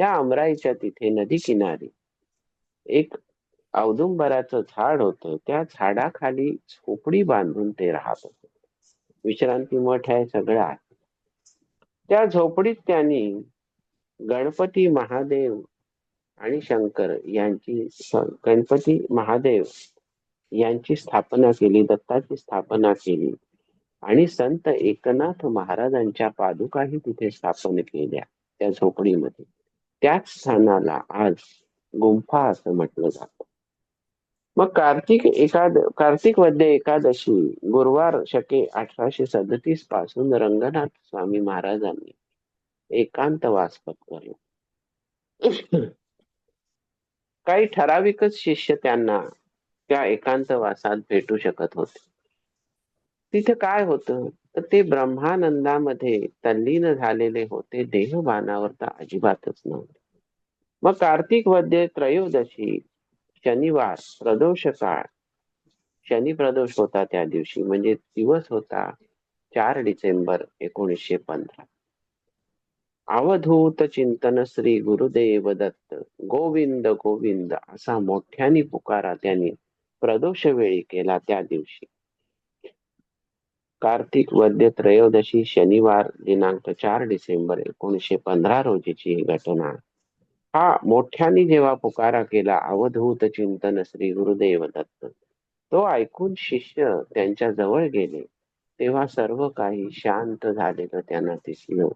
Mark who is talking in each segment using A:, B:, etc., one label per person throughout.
A: त्या अमराईच्या तिथे नदी किनारी एक औदुंबराचं झाड होतं. त्या झाडाखाली झोपडी बांधून ते राहत होते. विश्रांती मठ आहे सगळं आहे. त्या झोपडीत त्यांनी गणपती महादेव आणि शंकर यांची गणपती महादेव यांची स्थापना केली दत्ताची स्थापना केली आणि संत एकनाथ महाराजांच्या पादुकाही तिथे स्थापन केल्या त्या झोपडीमध्ये. त्याच स्थानाला आज गुंफा असं म्हटलं जात. मग कार्तिक एकाद कार्तिक वद्य एकादशी गुरुवार शके अठराशे सदतीसपासून रंगनाथ स्वामी महाराजांनी एकांतवास पत्करला काही ठराविकच शिष्य त्यांना त्या एकांतवासात भेटू शकत होते. तिथं काय होतं? तर ते ब्रह्मानंदामध्ये तल्लीन झालेले होते. देहभानावर तर अजिबातच नव्हते. मग कार्तिक वद्य त्रयोदशी शनिवार प्रदोष काळ. शनी प्रदोष होता त्या दिवशी. म्हणजे दिवस होता चार डिसेंबर एकोणीसशे पंधरा. अवधूत चिंतन श्री गुरुदेव दत्त. गोविंद गोविंद असा मोठ्याने पुकारा त्यांनी प्रदोष वेळी केला त्या दिवशी. कार्तिक वद्य त्रयोदशी शनिवार दिनांक चार डिसेंबर एकोणीशे पंधरा रोजीची ही घटना. हा मोठ्याने जेव्हा पुकारा केला अवधूत चिंतन श्री गुरुदेव दत्त. तो ऐकून शिष्य त्यांच्या जवळ गेले. तेव्हा सर्व काही शांत झालेलं त्यांना दिसलं.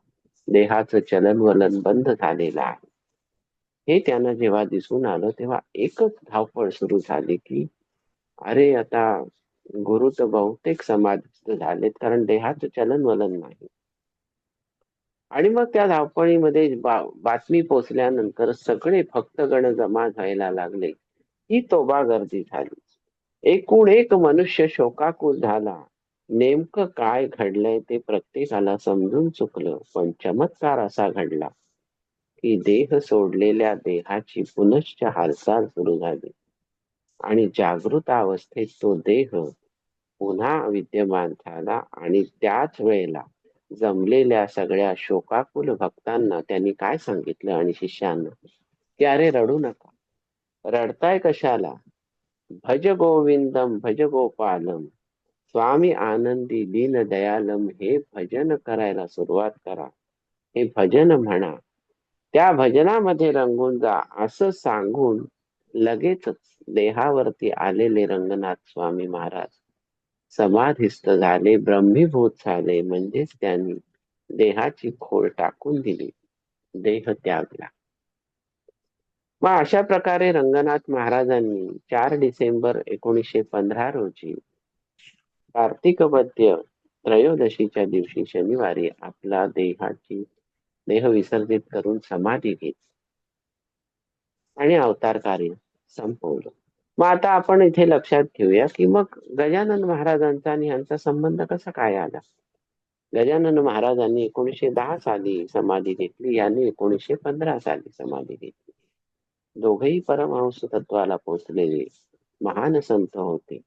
A: देहाचं चलनवलन बंद झालेलं आहे. हे त्यांना जेव्हा दिसून आलं तेव्हा एकच धावपळ सुरू झाली की अरे आता गुरु तर बहुतेक समाधिस्थ झालेत कारण देहाचं चलनवलन नाही. आणि मग त्या धावपळीमध्ये बा- बातमी पोचल्यानंतर सगळे भक्तगण जमा व्हायला लागले. ही तोबा गर्दी झाली. एकूण एक मनुष्य शोकाकुल झाला. नेमकं काय घडलंय ते प्रत्येकाला समजून चुकलं. पण चमत्कार असा घडला की देह सोडलेल्या देहाची पुनश्च हालचाल सुरू झाली. आणि जागृत अवस्थेत तो देह पुन्हा विद्यमान झाला आणि त्याच वेळेला जमलेल्या सगळ्या शोकाकुल भक्तांना त्यांनी काय सांगितलं आणि शिष्यांना? की अरे रडू नका. रडताय कशाला? भज गोविंदम भज गोपालम. स्वामी आनंदी दीन दयालम हे भजन करायला सुरुवात करा. हे भजन म्हणा. त्या भजनामध्ये रंगून जा असं सांगून लगेचच देहावरती आलेले रंगनाथ स्वामी महाराज समाधिस्थ झाले ब्रह्मीभूत झाले म्हणजेच त्यांनी देहाची खोल टाकून दिली देह त्यागला. मग अशा प्रकारे रंगनाथ महाराजांनी चार डिसेंबर एकोणीशे पंधरा रोजी कार्तिकवद्य त्रयोदशीच्या दिवशी शनिवारी आपला देहाची देह विसर्जित करून समाधी घेतली. आणि अवतार कार्य संपवलं. मग आता आपण इथे लक्षात घेऊया की मग गजानन महाराजांचा आणि यांचा संबंध कसा काय आला? गजानन महाराजांनी एकोणीशे दहा साली समाधी घेतली यांनी एकोणीशे पंधरा साली समाधी घेतली. दोघेही परमहंस तत्वाला पोचलेले महान संत होते.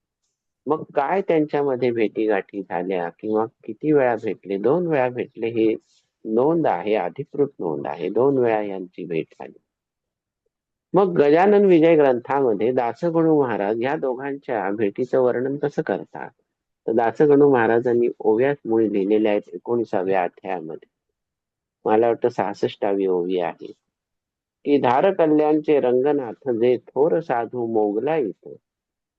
A: मग काय त्यांच्यामध्ये भेटीगाठी झाल्या किंवा किती वेळा भेटले? दोन वेळा भेटले हे नोंद आहे अधिकृत नोंद आहे. दोन वेळा यांची भेट झाली. मग गजानन विजय ग्रंथामध्ये दासगणू महाराज या दोघांच्या भेटीचं वर्णन कसं करतात? तर दासगणू महाराजांनी ओव्यास मुळी लिहिलेल्या आहेत एकोणीसाव्या अध्यायामध्ये. मला वाटतं सहासष्टावी ओवी आहे. की धार कल्याणचे रंगनाथ जे थोर साधू मोगलाईत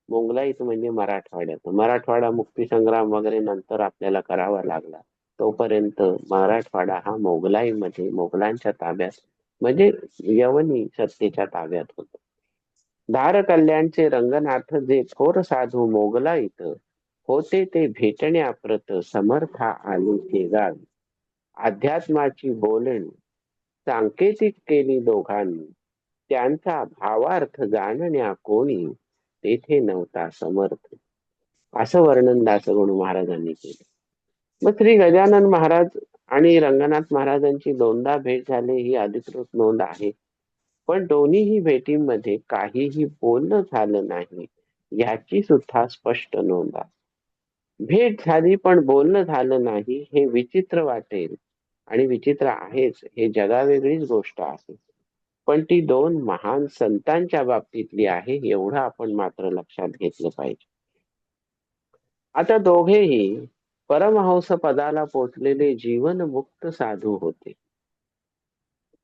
A: मोगलाईत म्हणजे मराठवाड्यात. मराठवाडा मुक्ती संग्राम वगैरे नंतर आपल्याला करावा लागला. तोपर्यंत मराठवाडा हा मोगलाईमध्ये मोगलांच्या ताब्यात म्हणजे यवनी सत्तेच्या ताब्यात होत. धार कल्याणचे रंगनाथ जे थोर साधू मोगलाईत होते ते भेटण्याप्रत समर्था आले ते गावी अध्यात्माची बोलणी सांकेतिक केली दोघांनी. त्यांचा भावार्थ जाणण्या कोणी तेथे नव्हता समर्थ. असं वर्णन दासगणू महाराजांनी केलं. मग श्री गजानन महाराज आणि रंगनाथ महाराजांची दोनदा भेट झाली ही अधिकृत नोंद आहे. पण दोन्हीही भेटीमध्ये काहीही बोलणं झालं नाही याची सुद्धा स्पष्ट नोंद आहे. भेट झाली पण बोलणं झालं नाही हे विचित्र वाटेल. आणि विचित्र आहेच हे जगावेगळीच गोष्ट आहे. पण ती दोन महान संतांच्या बाबतीतली आहे एवढं आपण मात्र लक्षात घेतलं पाहिजे. आता दोघेही परमहंस पदाला पोचलेले जीवन मुक्त साधू होते.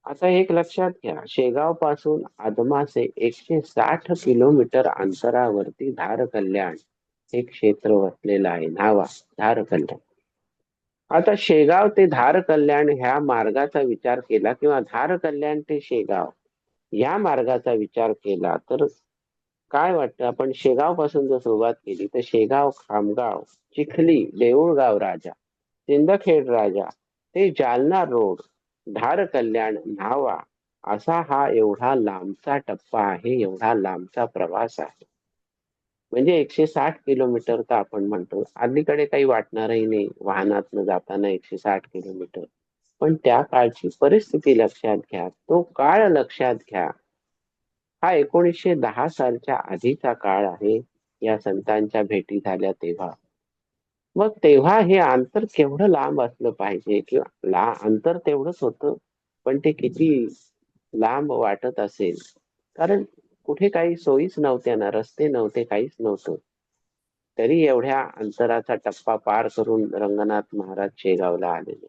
A: आता एक लक्षात घ्या शेगावपासून आदमासे एकशे साठ किलोमीटर अंतरावरती धार कल्याण हे क्षेत्र वसलेलं आहे. नावा धार कल्याण आता शेगाव ते धार कल्याण ह्या मार्गाचा विचार केला किंवा धार कल्याण ते शेगाव या मार्गाचा विचार केला तर काय वाटतं? आपण शेगावपासून जर सुरुवात केली तर शेगाव खामगाव चिखली देऊळगाव राजा सिंदखेड राजा ते जालना रोड धार कल्याण न्हावा असा हा एवढा लांबचा टप्पा आहे एवढा लांबचा प्रवास आहे. म्हणजे एकशे साठ किलोमीटर तर आपण म्हणतो अलीकडे काही वाटणारही नाही वाहनातनं जाताना एकशे साठ किलोमीटर. पण त्या काळची परिस्थिती लक्षात घ्या तो काळ लक्षात घ्या. हा एकोणीसशे दहा सालच्या आधीचा काळ आहे या संतांच्या भेटी झाल्या तेव्हा. मग तेव्हा हे अंतर केवढं लांब असलं पाहिजे? किंवा ला अंतर तेवढंच होतं पण ते किती लांब वाटत असेल? कारण कुठे काही सोयीच नव्हत्या ना रस्ते नव्हते काहीच नव्हतं. तरी एवढ्या अंतराचा टप्पा पार करून रंगनाथ महाराज शेगावला आलेले.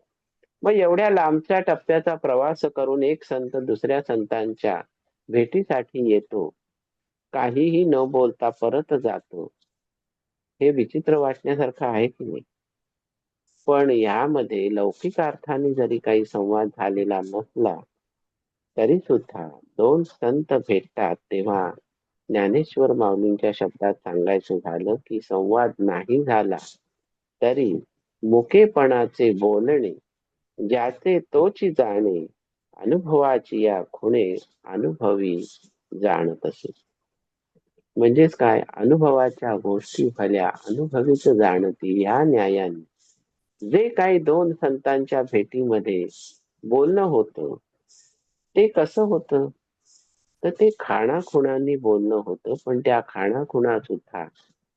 A: मग एवढ्या लांबच्या टप्प्याचा प्रवास करून एक संत दुसऱ्या संतांच्या भेटीसाठी येतो. काहीही न बोलता परत जातो. हे विचित्र वाटण्यासारखं आहे की नाही? पण यामध्ये लौकिक अर्थाने जरी काही संवाद झालेला नसला तरी सुद्धा दोन संत भेटतात तेव्हा ज्ञानेश्वर माऊलींच्या शब्दात सांगायचं झालं की संवाद नाही झाला तरी मुकेपणाचे बोलणे ज्याचे तोची जाणे अनुभवाची या खुणे अनुभवी जाणत असे. म्हणजेच काय? अनुभवाच्या गोष्टी भल्या अनुभवीच जाणती या न्यायाने. जे काही दोन संतांच्या भेटीमध्ये बोलणं होतं ते कसं होतं? तर ते खाणाखुणांनी बोलणं होतं पण त्या खाणाखुणा सुद्धा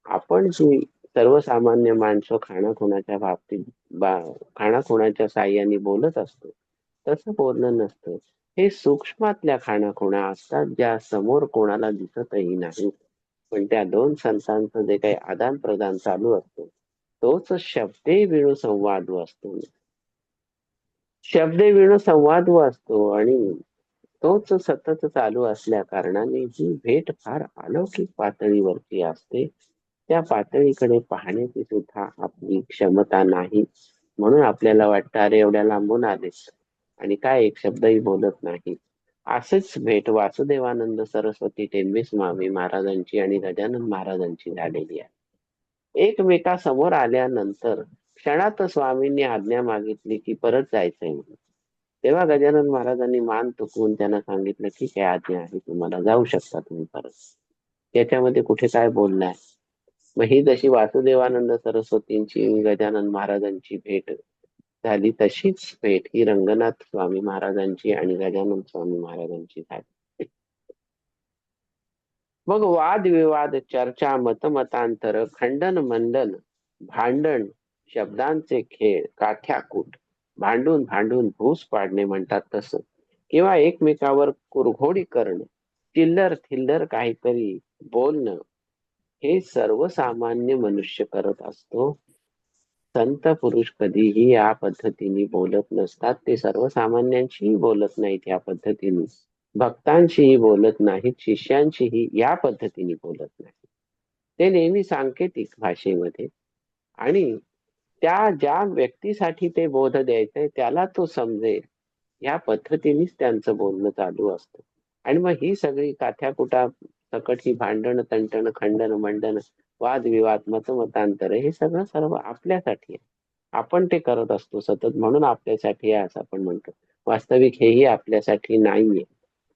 A: आपण जी सर्वसामान्य माणसं खाणाखुणाच्या बाबतीत बा खाणाखुणाच्या साह्याने बोलत असतो तसं बोलणं नसतं. हे सूक्ष्मातल्या खाणाखुणा असतात ज्या समोर कोणाला दिसतही नाही पण त्या दोन संतांचं जे काही आदान प्रदान चालू असतो. तोच शब्दे विणू संवाद असतो. शब्दे विणू संवाद असतो आणि तोच सतत चालू असल्या कारणाने ही भेट फार अलौकिक पातळीवरची असते. त्या पातळीकडे पाहण्याची सुद्धा आपली क्षमता नाही. म्हणून आपल्याला वाटतं अरे एवढ्या लांबून आले. आणि काय एक शब्दही बोलत नाही. असेच भेट वासुदेवानंद सरस्वती टेंबे स्वामी महाराजांची आणि गजानन महाराजांची झालेली आहे. एकमेकासमोर आल्यानंतर क्षणात स्वामींनी आज्ञा मागितली की परत जायचंय म्हणून. तेव्हा गजानन महाराजांनी मान तुकवून त्यांना सांगितलं की काय आज्ञा आहे तुम्हाला जाऊ शकता तुम्ही परत. त्याच्यामध्ये कुठे काय बोललाय मग ही जशी वासुदेवानंद सरस्वतींची गजानन महाराजांची भेट झाली तशीच भेट ही रंगनाथ स्वामी महाराजांची आणि गजानन स्वामी महाराजांची झाली. मग वादविवाद चर्चा मतमतांतर खंडन मंडन भांडण शब्दांचे खेळ काठ्याकूट भांडून भांडून भूस पाडणे म्हणतात तसं. किंवा एकमेकावर कुरघोडी करणं चिल्लर थिल्लर काहीतरी बोलणं हे सर्वसामान्य मनुष्य करत असतो. संत पुरुष कधीही या पद्धतीने बोलत नसतात. ते सर्वसामान्यांशीही बोलत नाहीत या पद्धतीने. भक्तांशीही बोलत नाहीत शिष्यांशीही या पद्धतीने बोलत नाहीत. ते नेहमी सांकेतिक भाषेमध्ये आणि त्या ज्या व्यक्तीसाठी ते बोध द्यायचंय त्याला तो समजेल. या पद्धतीनेच त्यांचं बोलणं चालू असतं. आणि मग ही सगळी काथ्याकुटा सकट ही भांडण तंटण खंडन मंडन वादविवाद मतमतांतर हे सगळं सर्व आपल्यासाठी आहे. आपण ते करत असतो सतत म्हणून आपल्यासाठी आहे असं आपण म्हणतो. वास्तविक हेही आपल्यासाठी नाहीये.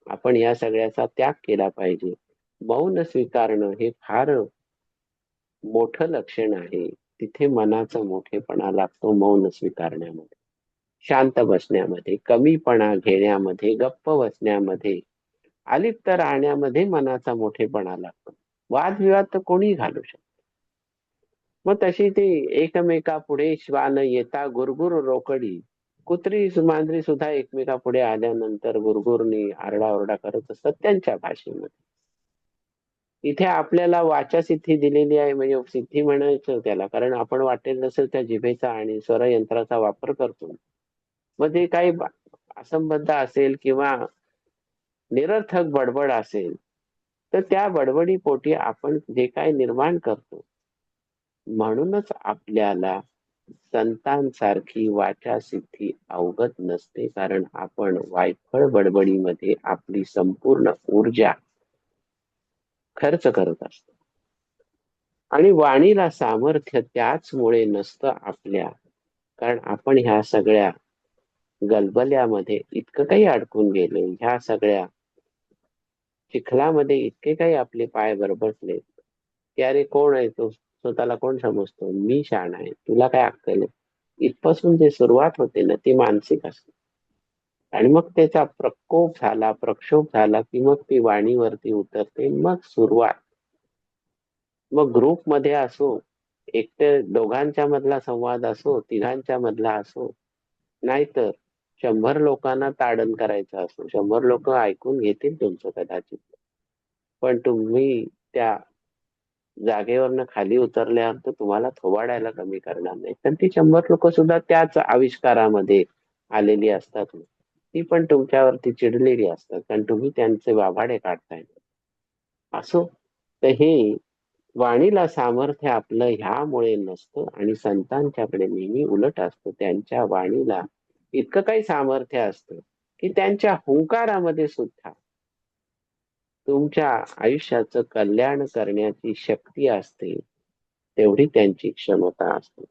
A: आपण या सगळ्याचा त्याग केला पाहिजे. मौन स्वीकारणं हे फार मोठं लक्षण आहे. तिथे मनाचा मोठेपणा लागतो मौन स्वीकारण्यामध्ये. शांत बसण्यामध्ये कमीपणा घेण्यामध्ये गप्प बसण्यामध्ये अलिप्त राहण्यामध्ये मनाचा मोठेपणा लागतो. वादविवाद तर कोणी घालू शकत मग तशी ती एकमेका पुढे श्वान येता गुरगुर रोकडी. कुत्री मांजरी सुद्धा एकमेका पुढे आल्यानंतर गुरगुरणी आरडाओरडा करत असतात त्यांच्या भाषेमध्ये. इथे आपल्याला वाचा सिद्धी दिलेली आहे म्हणजे सिद्धी म्हणायचं त्याला कारण आपण वाटेल नसेल त्या जिभेचा आणि स्वरयंत्राचा वापर करतो. मग ते काही असंबद्ध असेल किंवा निरर्थक बडबड असेल तर त्या बडबडीपोटी आपण जे काय निर्माण करतो म्हणूनच आपल्याला संतांसारखी वाचा सिद्धी अवगत नसते कारण आपण वायफळ बडबडीमध्ये आपली संपूर्ण ऊर्जा खर्च करत असतो. आणि वाणीला सामर्थ्य त्याचमुळे नसतं आपल्या कारण आपण ह्या सगळ्या गलबल्यामध्ये इतकं काही अडकून गेलो ह्या सगळ्या चिखलामध्ये इतके काही आपले पाय बरबटले की अरे कोण आहे तो? स्वतःला कोण समजतो? मी शाण आहे. तुला काय अक्कल इथपासून जे सुरुवात होते ना ती मानसिक असते. आणि मग त्याचा प्रकोप झाला प्रक्षोभ झाला की मग ती वाणीवरती उतरते. मग सुरुवात. मग ग्रुपमध्ये असो एकटे दोघांच्या मधला संवाद असो तिघांच्या मधला असो नाहीतर शंभर लोकांना ताडण करायचं असो शंभर लोक ऐकून घेतील तुमचं कदाचित. पण तुम्ही त्या जागेवरनं खाली उतरल्यावर तुम्हाला थोबाडायला कमी करणार नाही कारण ती शंभर लोक सुद्धा त्याच आविष्कारामध्ये आलेली असतात. ती पण तुमच्यावरती चिडलेली असतात. कारण तुम्ही त्यांचे वाभाडे काढताय. असो. तर हे वाणीला सामर्थ्य आपलं ह्यामुळे नसतं आणि संतांच्याकडे नेहमी उलट असतं. त्यांच्या वाणीला इतकं काही सामर्थ्य असतं की त्यांच्या हुंकारामध्ये सुद्धा तुमच्या आयुष्याचं कल्याण करण्याची शक्ती असते तेवढी त्यांची क्षमता असते.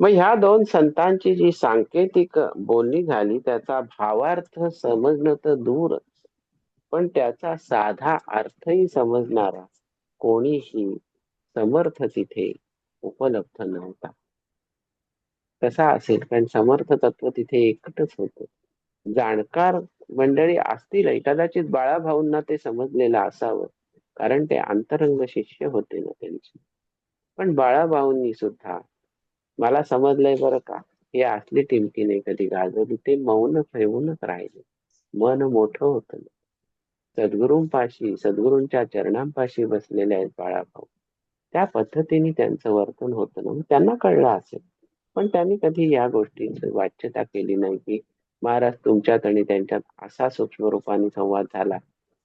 A: मग ह्या दोन संतांची जी सांकेतिक बोलणी झाली त्याचा भावार्थ समजणं तर दूरच पण त्याचा साधा अर्थही समजणारा कोणीही समर्थ तिथे उपलब्ध नव्हता. कसा असेल? कारण समर्थ तत्व तिथे एकटच होत. जाणकार मंडळी असतील कदाचित बाळाभाऊंना ते समजलेलं असावं. कारण ते अंतरंग शिष्य होते ना त्यांचे. पण बाळाभाऊंनी सुद्धा मला समजलंय बरं का? हे असली टिमकी नाही कधी गाजवली? ते मौन ठेवूनच राहिले. मन मोठं होत. सद्गुरूंपाशी सद्गुरूंच्या चरणांपाशी बसलेले आहेत बाळाभाऊ. त्या पद्धतीने त्यांचं वर्तन होतं ना? त्यांना कळलं असेल. पण त्यांनी कधी या गोष्टींची वाच्यता केली नाही की महाराज तुमच्यात आणि त्यांच्यात असा सूक्ष्म रूपाने संवाद झाला.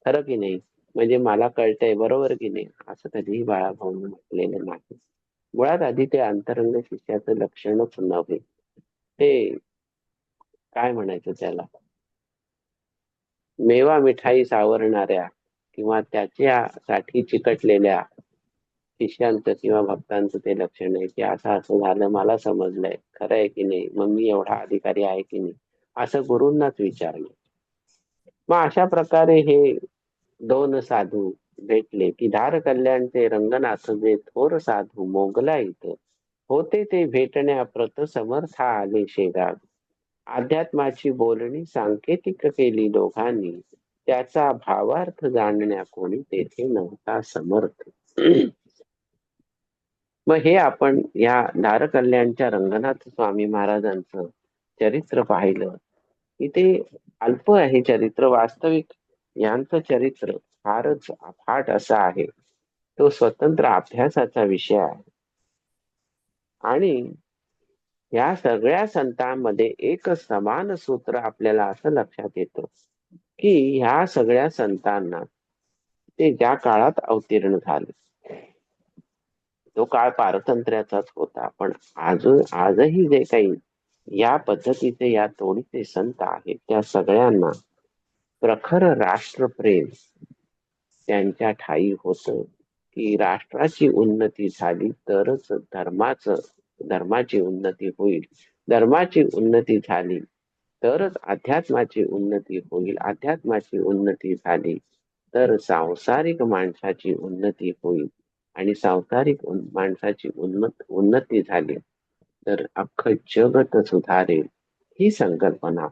A: खरं की नाही? म्हणजे मला कळतंय बरोबर की नाही? असं कधीही बाळाभाऊ म्हटलेलं नाही. मुळात आधी ते अंतरंग शिष्याचं लक्षणच नव्हे. ते काय म्हणायचं त्याला? मेवा मिठाई सावरणाऱ्या किंवा त्याच्यासाठी चिकटलेल्या शिष्यांचं किंवा भक्तांचं ते लक्षण आहे की असं असं झालं मला समजलंय खरं आहे की नाही मग मी एवढा अधिकारी आहे की नाही असं गुरूंनाच विचारलं. मग अशा प्रकारे हे दोन साधू भेटले की धार कल्याणचे रंगनाथ जे थोर साधू मोगला इथं होते ते भेटण्याप्रत समर्थ आले शेगाव. अध्यात्माची बोलणी सांकेतिक केली दोघांनी त्याचा भावार्थ जाणण्या कोणी तेथे नव्हता समर्थ. मग हे आपण या नारकल्याणच्या रंगनाथ स्वामी महाराजांचं चरित्र पाहिलं. इथे अल्प आहे चरित्र वास्तविक यांचं चरित्र फारच अफाट असा आहे. तो स्वतंत्र अभ्यासाचा विषय आहे. आणि या सगळ्या संतांमध्ये एक समान सूत्र आपल्याला असं लक्षात येतं की ह्या सगळ्या संतांना ते ज्या काळात अवतीर्ण झाले तो काळ पारतंत्र्याचाच होता. पण आज आजही जे काही या पद्धतीचे या तोडीचे संत आहेत त्या सगळ्यांना प्रखर राष्ट्रप्रेम त्यांच्या ठाई होत. की राष्ट्राची उन्नती झाली तरच धर्माचं धर्माची उन्नती होईल. धर्माची उन्नती झाली तरच अध्यात्माची उन्नती होईल. अध्यात्माची उन्नती झाली तर सांसारिक माणसाची उन्नती होईल. आणि सांसारिक माणसाची उन्नत उन्नती झाली. तर अख्खं जगत सुधारेल ही संकल्पना.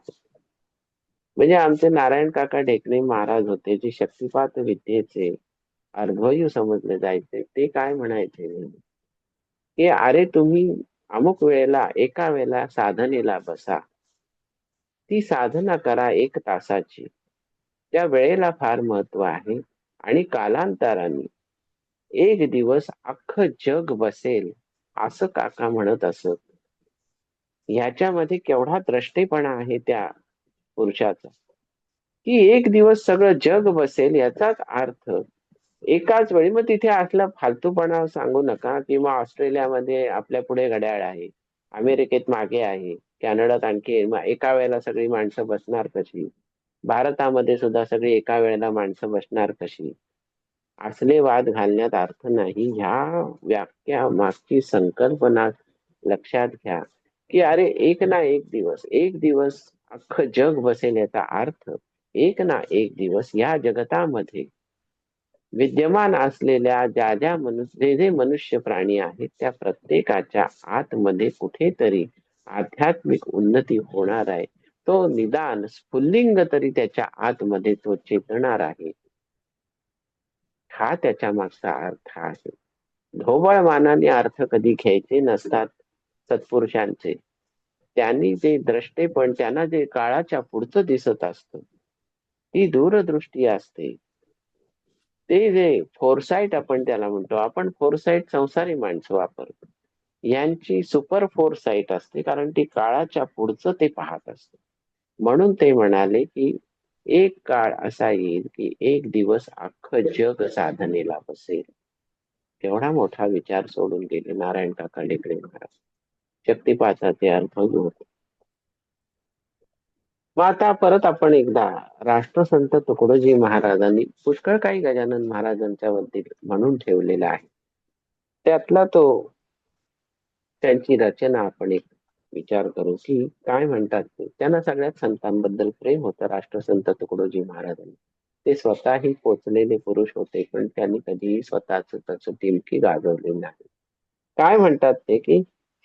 A: म्हणजे आमचे नारायण काका ढेकणे महाराज होते जे शक्तिपात विद्येचे अर्धवयू समजले जायचे. ते काय म्हणायचे? की अरे तुम्ही अमुक वेळेला एका वेळेला साधनेला बसा. ती साधना करा एक तासाची. त्या वेळेला फार महत्त्व आहे आणि कालांतराने एक दिवस अख्खं जग बसेल असं काका म्हणत असत. ह्याच्यामध्ये केवढा द्रष्टेपणा आहे त्या पुरुषाचा. की एक दिवस सगळं जग बसेल याचाच अर्थ एकाच वेळी मग तिथे असला फालतूपणा सांगू नका किंवा ऑस्ट्रेलियामध्ये आपल्या पुढे घड्याळ आहे अमेरिकेत मागे आहे कॅनडात आणखी एका वेळेला सगळी माणसं बसणार कशी? भारतामध्ये सुद्धा सगळी एका वेळेला माणसं बसणार कशी? असले वाद घालण्यात अर्थ नाही. ह्या व्याख्या मागची संकल्पना लक्षात घ्या की अरे एक ना एक दिवस एक दिवस अख्खं जग बसेल याचा अर्थ एक ना एक दिवस या जगतामध्ये विद्यमान असलेल्या ज्या ज्या मनुष्य जे जे मनुष्य प्राणी आहेत त्या प्रत्येकाच्या आतमध्ये कुठेतरी आध्यात्मिक उन्नती होणार आहे. तो निदान स्फुल्लिंग तरी त्याच्या आतमध्ये तो चेतणार आहे. हा त्याच्या मागचा अर्थ आहे. ढोबळ मानाने अर्थ कधी घ्यायचे नसतात सत्पुरुषांचे. त्यांनी जे द्रष्टेपण त्यांना जे काळाच्या पुढचं दिसत असतं ती दूरदृष्टी असते. ते जे फोरसाईट आपण त्याला म्हणतो आपण फोरसाईट संसारी माणसं वापरतो. यांची सुपर फोरसाईट असते कारण ती काळाच्या पुढचं ते पाहत असते. म्हणून ते म्हणाले की एक काळ असा येईल की एक दिवस अख्खं जग साधनेला बसेल. एवढा मोठा विचार सोडून गेले नारायण काका डेकडे महाराज. शक्तिपाताचे अर्थ होते मग आता परत आपण एकदा राष्ट्रसंत तुकडोजी महाराजांनी पुष्कळ काही गजानन महाराजांच्या वतीत म्हणून ठेवलेला आहे. त्यातला तो त्यांची रचना आपण एक विचार करू की काय म्हणतात ते? त्यांना सगळ्यात संतांबद्दल प्रेम होतं. राष्ट्रसंत तुकडोजी महाराजांनी. ते स्वतःही पोचलेले पुरुष होते पण त्यांनी कधीही स्वतःच तसं टिमकी गाजवली नाही. काय म्हणतात ते की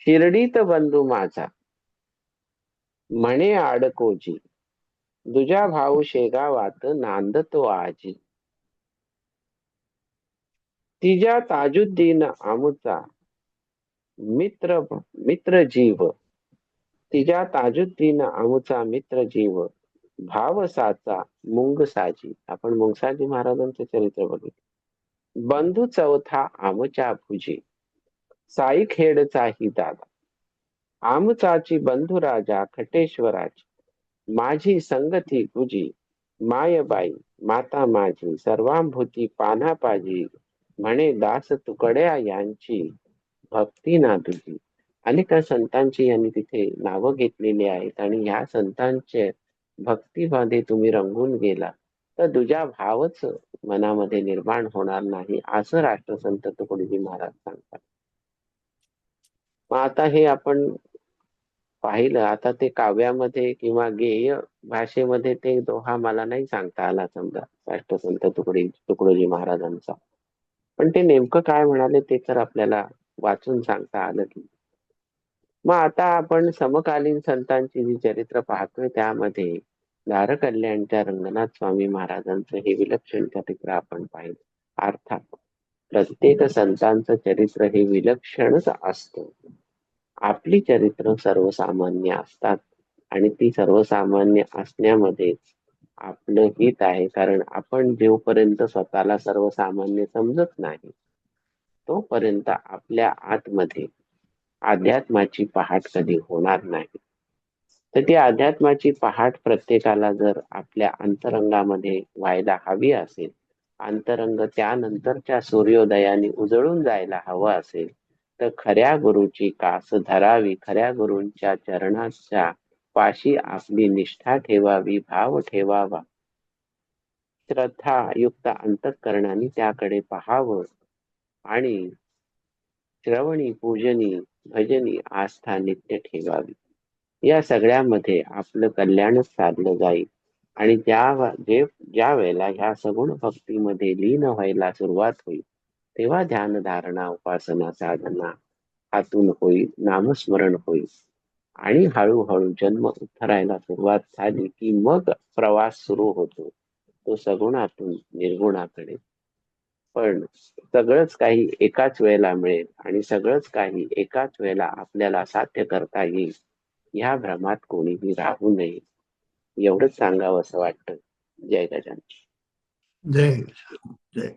A: शिर्डीत बंधू माझा म्हणे आडकोजी दुजा भाऊ शेगावात नांदतो आजी. तिजा ताजुद्दीन आमुचा मित्र मित्र जीव. तिच्या ताजुद्दीन आमुचा मित्र जीव भावसाचा मुंगसाजी. आपण मुंगसाजी महाराजांचे चरित्र बघितलं. बंधू चौथा आमच्या भुजी. साई खेडचाही दादा. आमचाची बंधू राजा खटेश्वराची. माझी संगती गुजी मायबाई माता माझी सर्वांभूती पाना पाजी म्हणे दास तुकड्या यांची भक्ती ना तुझी. अनेक संतांची यांनी तिथे नावं घेतलेली आहेत आणि ह्या संतांचे भक्तीमध्ये तुम्ही रंगून गेला. तर तुझ्या भावच मनामध्ये निर्माण होणार नाही असं राष्ट्रसंत तुकडोजी महाराज सांगतात. मग आता हे आपण पाहिलं आता ते काव्यामध्ये किंवा गेय भाषेमध्ये ते दोहा मला नाही सांगता आला समजा राष्ट्रसंत तुकडी तुकडोजी महाराजांचा. पण ते नेमकं काय म्हणाले ते तर आपल्याला वाचून सांगता आलं की. मग आता आपण समकालीन संतांची जी चरित्र पाहतोय त्यामध्ये दारकल्याणच्या रंगनाथ स्वामी महाराजांचं हे विलक्षण चरित्र आपण पाहिलं. अर्थात प्रत्येक संतांचं चरित्र हे विलक्षणच असतं. आपली चरित्र सर्वसामान्य असतात आणि ती सर्वसामान्य असण्यामध्ये आपलं हित आहे कारण आपण जोपर्यंत स्वतःला सर्वसामान्य समजत नाही तोपर्यंत आपल्या आतमध्ये अध्यात्माची पहाट कधी होणार नाही. तर ती अध्यात्माची पहाट प्रत्येकाला जर आपल्या अंतरंगामध्ये व्हायला हवी असेल अंतरंग त्यानंतरच्या सूर्योदयाने उजळून जायला हवं असेल तर खऱ्या गुरुची कास धरावी खऱ्या गुरूंच्या चरणाच्या पाशी आपली निष्ठा ठेवावी भाव ठेवावा. श्रद्धा युक्त अंतकरणाने त्याकडे पाहावं आणि श्रवणी पूजनी भजनी आस्था नित्य ठेवावी. या सगळ्यामध्ये आपलं कल्याणच साधलं जाईल. आणि ज्या जे ज्या वेळेला ह्या सगुण भक्तीमध्ये लीन व्हायला सुरुवात होईल तेव्हा ध्यान धारणा उपासना साधना हातून होईल नामस्मरण होईल. आणि हळूहळू जन्म उतरायला सुरुवात झाली की मग प्रवास सुरू होतो. तो सगुणातून निर्गुणाकडे पण सगळंच काही एकाच वेळेला मिळेल आणि सगळंच काही एकाच वेळेला आपल्याला साध्य करता येईल. ह्या भ्रमात कोणीही राहू नये. एवढंच सांगावं असं वाटतं. जय गजान
B: जय जय